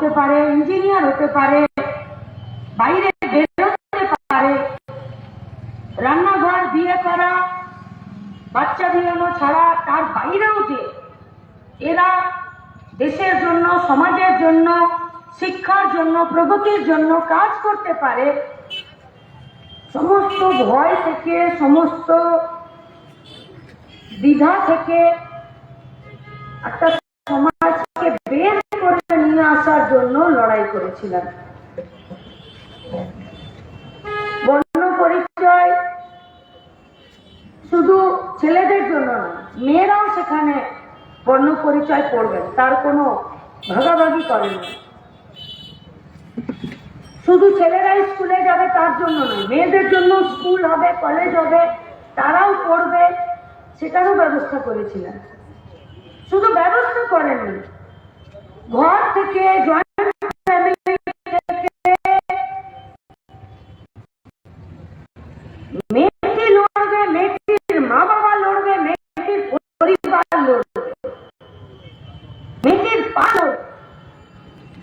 হতে পারে ইঞ্জিনিয়ার হতে পারে, বাইরে বেরোতে পারে, রান্নাঘর বিয়ে করা, বাচ্চা বিয়ানো ছাড়া তার বাইরেও যে এরা দেশের জন্য, সমাজের জন্য, শিক্ষার জন্য, প্রগতির জন্য কাজ করতে পারে, সমস্ত ভয় থেকে, সমস্ত দ্বিধা থেকে একটা সমাজকে বের করে নিয়ে আসার জন্য লড়াই করেছিলেন বর্ণ পরিচয় শুধু ছেলেদের জন্য না, মেয়েরাও সেখানে বর্ণ পরিচয় পড়বেন তার কোনো ভাগাভাগি করেন শুধু ছেলেরাই স্কুলে যাবে তার জন্য নয় মেয়েদের জন্য স্কুল হবে, কলেজ হবে, তারাও পড়বে, সেটারও ব্যবস্থা করেছিলেন শুধু ব্যবস্থা করেননি, ঘর থেকে জয়েন্ট মেয়েটি লড়বে, মেয়েটির মা বাবা লড়বে, মেয়েটির পরিবার লড়বে। মেয়েটির পা লড়বে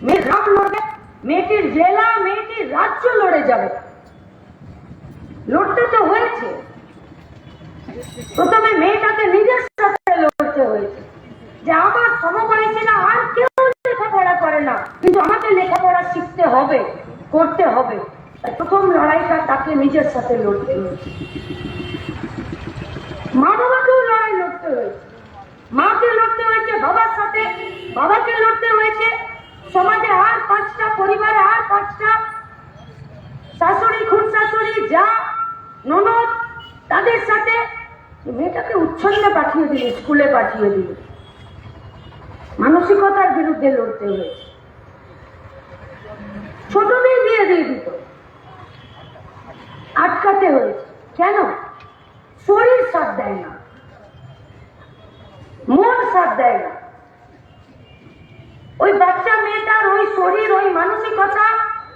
মেয়ের লড়বে, মেয়েটির জেলা, মেয়েটির রাজ্য লড়ে যাবে। লড়তে তো হয়েছে। প্রথমে মেয়েটাকে নিজের সাথে লড়তে হয়েছে। যে আমার সমবয়সীরা আর কেউ লেখাপড়া করে না। কিন্তু আমাকে লেখাপড়া শিখতে হবে, করতে হবে। প্রথম লড়াইটা তাকে নিজের সাথে লড়তে হয়েছে। মা বাবাকেও লড়াই লড়তে হয়েছে। মাকে লড়তে হয়েছে, বাবার সাথে বাবাকে লড়তে হয়েছে। সমাজে আর পাঁচটা, পরিবারে আর পাঁচটা। শাশুড়ি খুন শাশুড়ি যা, ননদ, তাদের সাথে মেয়েটাকে উচ্ছন্নে পাঠিয়ে দিল, স্কুলে পাঠিয়ে দিল। মানসিকতার বিরুদ্ধে লড়তে হয়েছে। ছোটদের বিয়ে দিয়ে দিত। আটকাতে হয়েছে। কেন? শরীর সাথ দেয় না। মন সাথ দেয় না। ওই বাচ্চা মেয়েটার ওই শরীর, ওই মানসিকতা,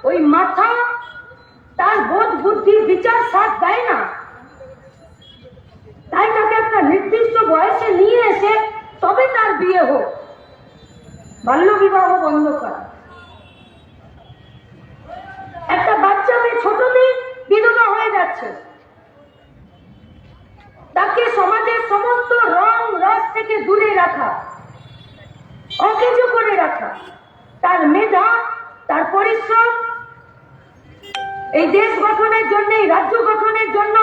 ওই মাথা, তার বোধ বুদ্ধি বিচার সাথ দেয় না। তাই তাকে একটা নির্দিষ্ট বয়সে নিয়ে এসে তবে তার বিয়ে হোক। বাল্য বিবাহ বন্ধ করা একটা বাচ্চা মেয়ে ছোটতেই বিধবা হয়ে যাচ্ছে তাকে সমাজের সমস্ত রং, রস থেকে দূরে রাখা, অকেজো করে রাখা। তার মেধা, তার পরিশ্রম, এই দেশ গঠনের জন্য এই রাজ্য গঠনের জন্য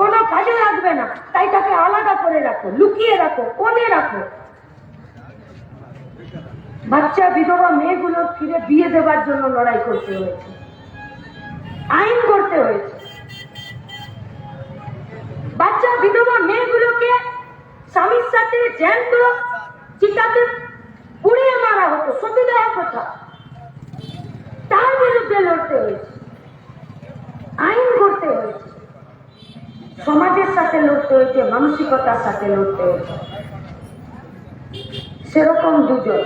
কোনো কাজে লাগবে না। তাই তাকে আলাদা করে রাখো, লুকিয়ে রাখো, কোণে রাখো। বাচ্চা, বিধবা মেয়েগুলো ফিরে বিয়ে দেবার জন্য লড়াই করতে হয়েছে। আইন করতে হয়েছে বাচ্চা বিধবা মেয়েগুলোকে স্বামীর সাথে জ্যান্ত চিতাতে পুড়িয়ে মারা হতো সতী দেওয়া কথা তার বিরুদ্ধে লড়তে হয়েছে। আইন করতে হয়েছে। সমাজের সাথে লড়তে হয়েছে, মানসিকতার সাথে লড়তে হয়েছে। সেরকম দুজন।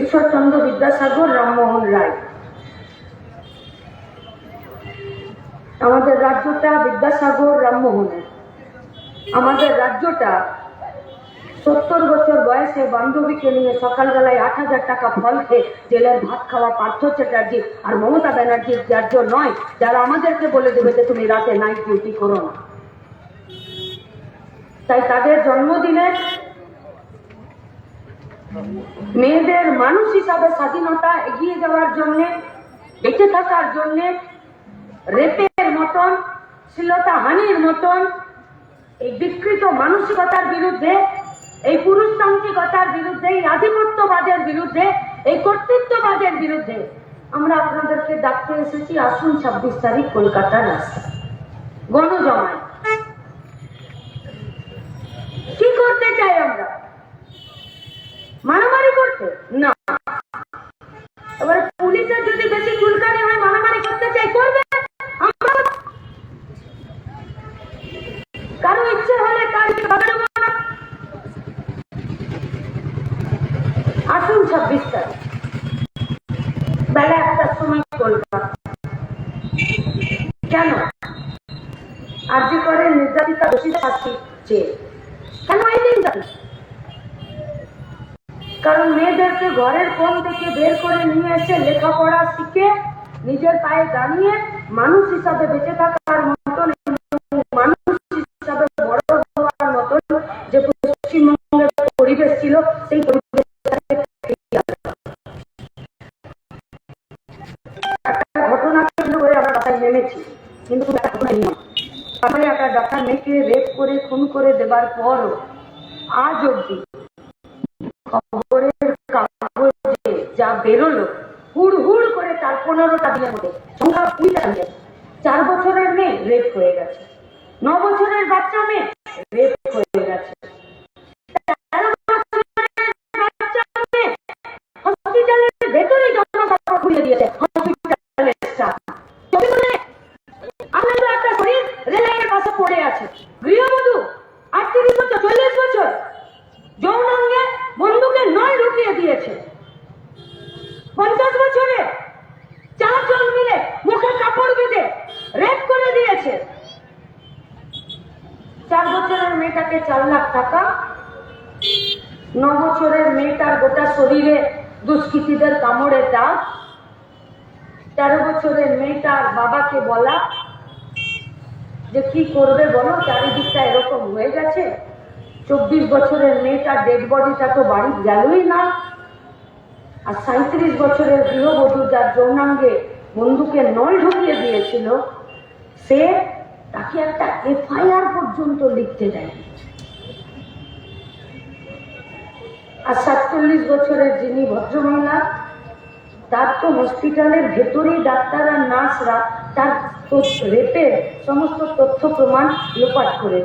ঈশ্বরচন্দ্র বিদ্যাসাগর, রামমোহন রায়। আমাদের রাজ্যটা বিদ্যাসাগর রামমোহনের আমাদের রাজ্যটা সত্তর বছর বয়সে বান্ধবীকে নিয়ে সকালবেলায় আট হাজার টাকা ফল খেয়ে জেলের ভাত খাওয়া পার্থ চ্যাটার্জি আর মমতা ব্যানার্জির রাজ্য নয়, যারা আমাদেরকে বলে দেবে যে তুমি রাতে নাইট ডিউটি করো না। তাই তাদের জন্মদিনে মেয়েদের মানুষ হিসাবে স্বাধীনতা এগিয়ে যাওয়ার জন্যে, বেঁচে থাকার জন্যে, রেপের মতন শ্লীলতা হানির মতন এই বিকৃত মানসিকতার বিরুদ্ধে এই পুরুষতান্ত্রিকতার বিরুদ্ধে, এই আধিপত্যবাদের বিরুদ্ধে, এই কর্তৃত্ববাদের বিরুদ্ধে আমরা আপনাদেরকে ডাকতে এসেছি আসুন ছাব্বিশ তারিখ কলকাতার রাস্তা গণজমায় কেন? আর্জি করে নির্যাতিতা দোষী শাস্তি চেয়ে। কেন এই দিন কারণ মেয়েদেরকে ঘরের কোণ থেকে বের করে নিয়ে এসে লেখাপড়া শিখে নিজের পায়ে দাঁড়িয়ে মানুষ হিসাবে বেঁচে থাকার মতন মানুষ হিসাবে বড় হওয়ার মতন যে পশ্চিমবঙ্গের পরিবেশ ছিল, সেই। একটা ঘটনা করে আমরা বাসায় নেমেছি। কিন্তু কোনো একটা ডাক্তার মেয়েকে রেপ করে, খুন করে দেবার পরও আজ অব্দি খবরের কাগজে যা বেরোলো হুড় হুড় করে তার পনেরোটা দিনের মধ্যে, সংখ্যা কুড়িটা দিন চার বছরের মেয়ে রেপ হয়ে গেছে, ন বছরের বাচ্চা মেয়ে রেপ হয়ে মেয়েটাকে চার লাখ টাকা। ন বছরের মেয়েটার গোটা শরীরে দুষ্কৃতীদের কামড়ে দাগ। তেরো বছরের মেয়েটার বাবাকে বলা যে, কি করবে বলো? চারিদিকটা এরকম হয়ে গেছে। চব্বিশ বছরের মেয়েটার ডেড বডিটা তো বাড়ি গেলই না। আর সাঁত্রিশ বছরের গৃহবধূ যার যৌনাঙ্গে বন্ধুকে নল ঢুকিয়ে দিয়েছিল, সে তাকে একটা এফআইআর পর্যন্ত লিখতে দেয়নি। আর সাতচল্লিশ বছরের যিনি ভদ্রমহিলা, তার তো হসপিটালের ভেতরেই ডাক্তার আর নার্সরা, তার রেপের সমস্ত তথ্য প্রমাণ লোপাট করে